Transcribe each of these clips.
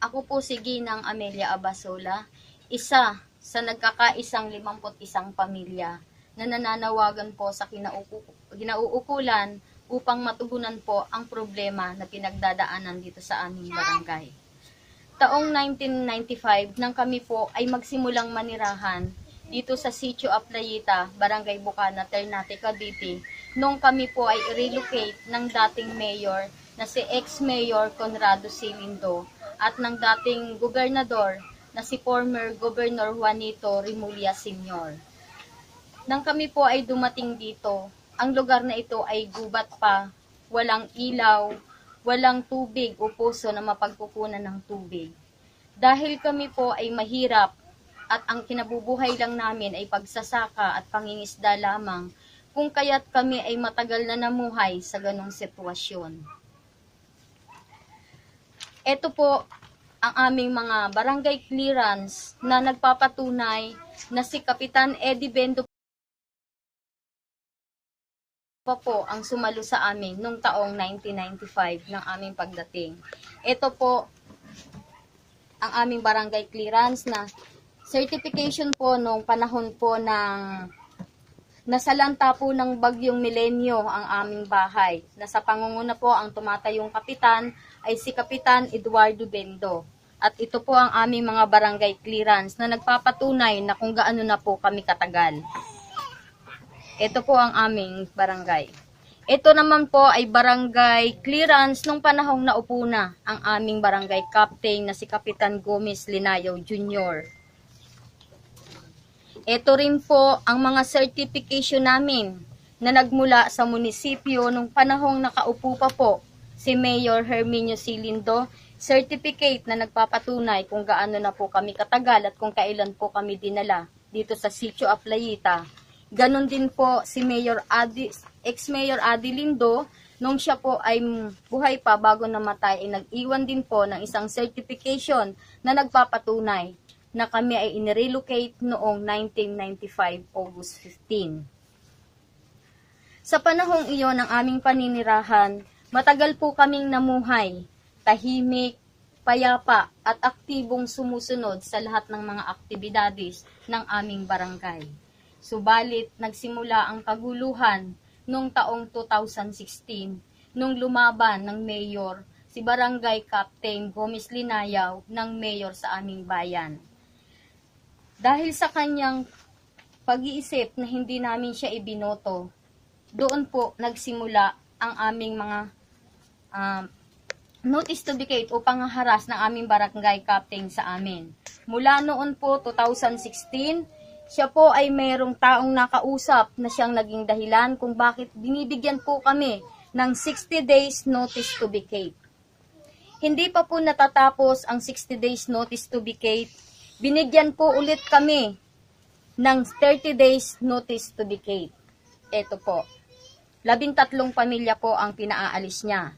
Ako po si Ginang Amelia Abasola, isa sa nagkakaisang 51 pamilya na nananawagan po sa kinauuku- kinauukulan upang matugunan po ang problema na pinagdadaanan dito sa aming barangay. Taong 1995 nang kami po ay magsimulang manirahan dito sa Sitio Aplayita, Barangay Bukana, Ternate, Cavite, nung kami po ay relocate ng dating mayor na si ex-mayor Conrado Silindo at ng dating gobernador na si former Governor Juanito Rimulya Sr. Nang kami po ay dumating dito, ang lugar na ito ay gubat pa, walang ilaw, walang tubig o puso na mapagkukunan ng tubig. Dahil kami po ay mahirap at ang kinabubuhay lang namin ay pagsasaka at pangingisda lamang, kung kaya't kami ay matagal na namuhay sa ganong sitwasyon. Ito po ang aming mga barangay clearance na nagpapatunay na si Kapitan Eddie Bendo pa po ang sumalo sa amin nung taong 1995 ng aming pagdating. Ito po ang aming barangay clearance na certification po nung panahon po ng nasalanta po ng bagyong milenyo ang aming bahay. Nasa pangunguna po ang tumatayong kapitan ay si Kapitan Eduardo Bendo. At ito po ang aming mga barangay clearance na nagpapatunay na kung gaano na po kami katagal. Ito po ang aming barangay. Ito naman po ay barangay clearance nung panahong naupo na ang aming barangay captain na si Kapitan Gomez Linayaw Jr. Ito rin po ang mga certification namin na nagmula sa munisipyo nung panahong nakaupo pa po si Mayor Herminio Silindo, certificate na nagpapatunay kung gaano na po kami katagal at kung kailan po kami dinala dito sa Sitio Aplayita. Ganon din po si Mayor Adi, ex-Mayor Adi Lindo, nung siya po ay buhay pa bago namatay, ay nag-iwan din po ng isang certification na nagpapatunay na kami ay inirelocate noong 1995 August 15. Sa panahong iyon ng aming paninirahan, matagal po kaming namuhay, tahimik, payapa at aktibong sumusunod sa lahat ng mga aktibidades ng aming barangay. Subalit, nagsimula ang kaguluhan noong taong 2016 nung lumaban ng mayor si Barangay Captain Gomez Linayaw ng mayor sa aming bayan. Dahil sa kanyang pag-iisip na hindi namin siya ibinoto, doon po nagsimula ang aming mga um, notice to vacate o pangaharas ng aming barangay captain sa amin. Mula noon po, 2016, siya po ay mayroong taong nakausap na siyang naging dahilan kung bakit binibigyan po kami ng 60 days notice to vacate. Hindi pa po natatapos ang 60 days notice to vacate, binigyan po ulit kami ng 30 days notice to vacate. Ito po. Labing tatlong pamilya po ang pinaaalis niya.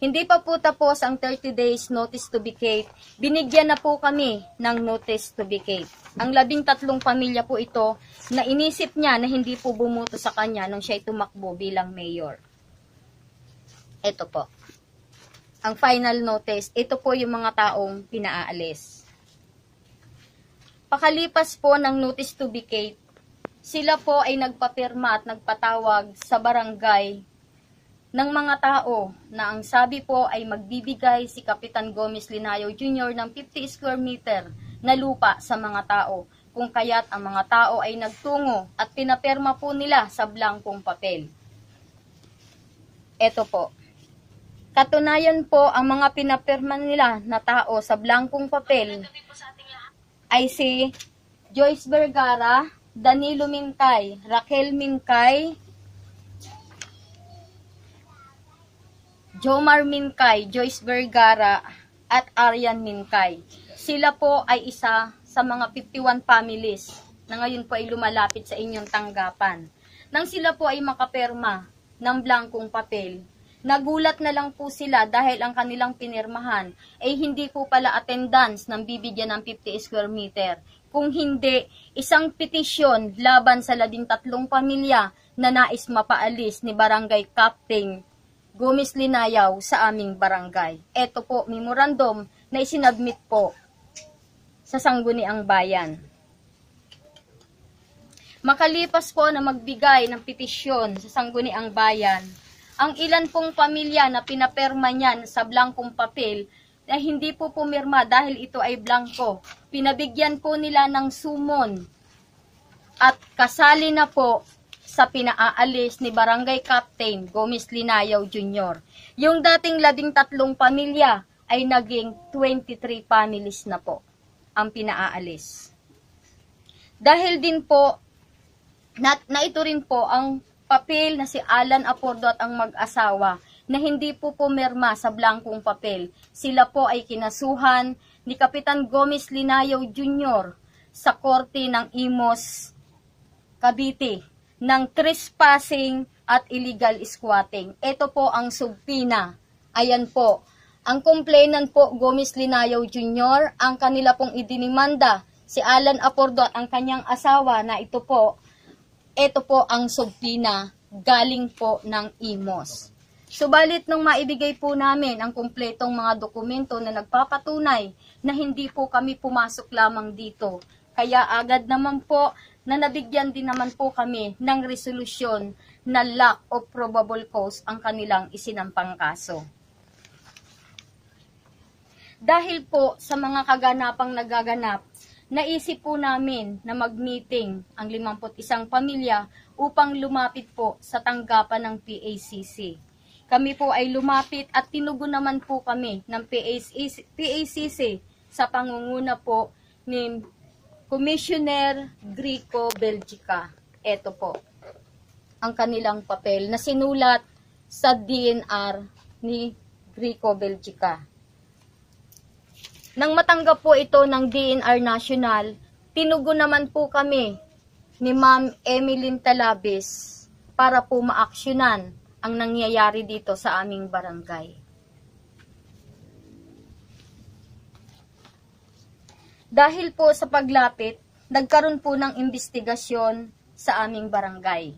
Hindi pa po tapos ang 30 days notice to vacate, binigyan na po kami ng notice to vacate. Ang labing tatlong pamilya po ito na inisip niya na hindi po bumuto sa kanya nung siya tumakbo bilang mayor. Ito po. Ang final notice, ito po yung mga taong pinaalis. Pakalipas po ng notice to vacate, sila po ay nagpapirma at nagpatawag sa barangay ng mga tao na ang sabi po ay magbibigay si Kapitan Gomez Linayo Jr. ng 50 square meter na lupa sa mga tao kung kaya't ang mga tao ay nagtungo at pinapirma po nila sa blankong papel. Ito po. Katunayan po ang mga pinapirma nila na tao sa blankong papel ay si Joyce Vergara, Danilo Minkay, Raquel Minkay, Jomar Minkay, Joyce Vergara, at Aryan Minkay. Sila po ay isa sa mga 51 families na ngayon po ay lumalapit sa inyong tanggapan. Nang sila po ay makaperma ng blankong papel, nagulat na lang po sila dahil ang kanilang pinirmahan ay hindi po pala attendance ng bibigyan ng 50 square meter. Kung hindi, isang petisyon laban sa labing tatlong pamilya na nais mapaalis ni Barangay Captain Gomez Linayaw sa aming barangay. Ito po, memorandum na isinabmit po sa Sangguniang Bayan. Makalipas po na magbigay ng petisyon sa Sangguniang Bayan, ang ilan pong pamilya na pinaperma niyan sa blankong papel na hindi po pumirma dahil ito ay blanco. Pinabigyan po nila ng sumon at kasali na po sa pinaaalis ni Barangay Captain Gomez Linayaw Jr. Yung dating labing tatlong pamilya ay naging 23 families na po ang pinaaalis. Dahil din po, na, na ito rin po ang papel na si Alan Apordo at ang mag-asawa na hindi po pumirma sa blankong papel. Sila po ay kinasuhan ni Kapitan Gomez Linayaw Jr. sa korte ng Imos, Cavite ng trespassing at illegal squatting. Ito po ang subpina. Ayan po. Ang complainant po, Gomez Linayaw Jr., ang kanila pong idinimanda, si Alan Apordo at ang kanyang asawa na ito po, ito po ang subpina galing po ng IMOS. Subalit nung maibigay po namin ang kumpletong mga dokumento na nagpapatunay na hindi po kami pumasok lamang dito. Kaya agad naman po na nabigyan din naman po kami ng resolusyon na lack of probable cause ang kanilang isinampang kaso. Dahil po sa mga kaganapang nagaganap, naisip po namin na mag-meeting ang 51 pamilya upang lumapit po sa tanggapan ng PACC. Kami po ay lumapit at tinugon naman po kami ng PACC, PACC sa pangunguna po ni Commissioner Grico Belgica. Ito po ang kanilang papel na sinulat sa DNR ni Grico Belgica. Nang matanggap po ito ng DNR National, tinugon naman po kami ni Ma'am Emeline Talabis para po maaksyonan ang nangyayari dito sa aming barangay. Dahil po sa paglapit, nagkaroon po ng investigasyon sa aming barangay.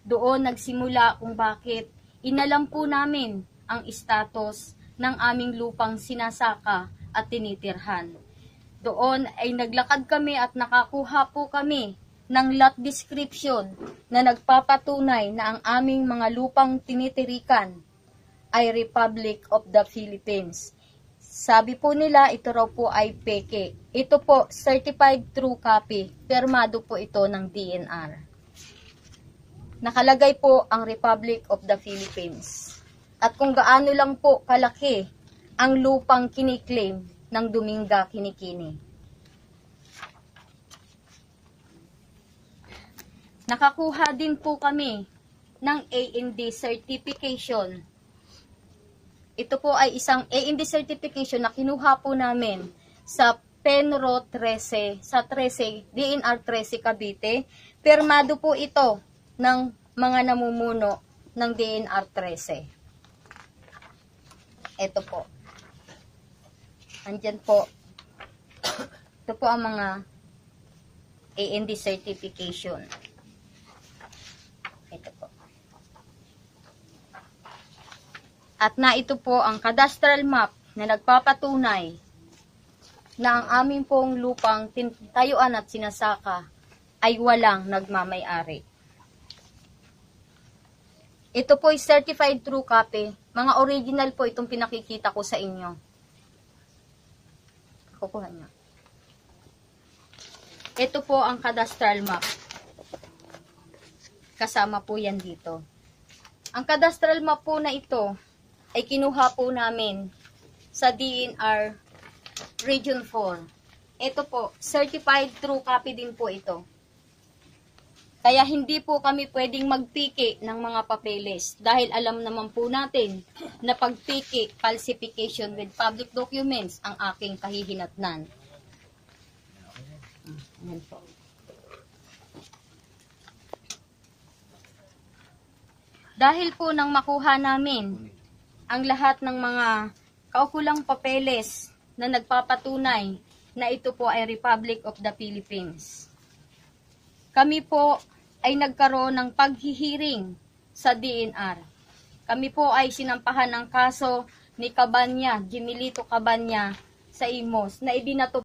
Doon nagsimula kung bakit inalam po namin ang status ng aming lupang sinasaka at tinitirhan. Doon ay naglakad kami at nakakuha po kami ng lot description na nagpapatunay na ang aming mga lupang tinitirikan ay Republic of the Philippines. Sabi po nila, ito raw po ay peke. Ito po, certified true copy. Permado po ito ng DNR. Nakalagay po ang Republic of the Philippines. At kung gaano lang po kalaki ang lupang kiniklaim ng Dominga Kinikini. Nakakuha din po kami ng A&D certification ito po ay isang A&D certification na kinuha po namin sa Penro 13, sa 13, DNR 13 Cavite. Permado po ito ng mga namumuno ng DNR 13. Ito po. Andyan po. Ito po ang mga A&D certification. Ito po. At na ito po ang cadastral map na nagpapatunay na ang aming pong lupang tayuan at sinasaka ay walang nagmamay-ari. Ito po ay certified true copy. Mga original po itong pinakikita ko sa inyo. Kukuha niya. Ito po ang cadastral map. Kasama po yan dito. Ang cadastral map po na ito ay kinuha po namin sa DNR Region 4. Ito po, certified true copy din po ito. Kaya hindi po kami pwedeng magpiki ng mga papeles dahil alam naman po natin na pagpiki, falsification with public documents ang aking kahihinatnan. Dahil po nang makuha namin ang lahat ng mga kaukulang papeles na nagpapatunay na ito po ay Republic of the Philippines. Kami po ay nagkaroon ng paghihiring sa DNR. Kami po ay sinampahan ng kaso ni Cabanya, Jimilito Cabanya sa Imos na ibinato